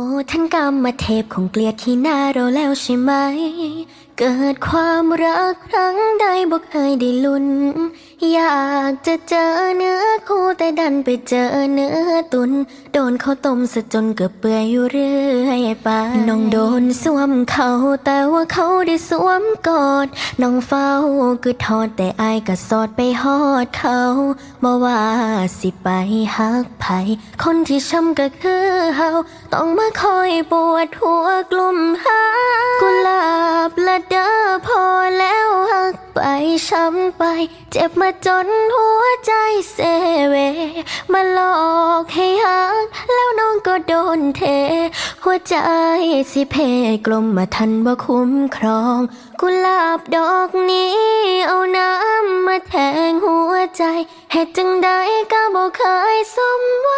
โอ้ท่านกรรมเทพคงเกลียดที่หน้าเราแล้วใช่ไหม เกิดความรักครั้งใดบอกเคยได้ลุ้น อยากจะเจอเนื้อคู่แต่ดันไปเจอเนื้อตุน โดนเขาต้มซะจนเกือบเปื่อยอยู่เรื่อยไปน้องโดนสวมเขาแต่ว่าเขาได้สวมกอดน้องเฝ้าคือทอดแต่อายก็สอดไปฮอดเขาบ่ว่าสิไปฮักไผคนที่ช้ำก็คือเฮาต้องมาคอยปวดหัวกลุ่มหากุหลาบละเด้อพอแล้วฮักไปช้ำไป เจ็บมาจนหัวใจเซเว มาหลอกให้ฮัก แล้วน้องก็โดนเท หัวใจสิเพกลมมาทันบ่าคุ้มครอง กุหลาบดอกนี้เอาน้ำมาแทงหัวใจเหตุจังใดก็บ่เคยสมวัง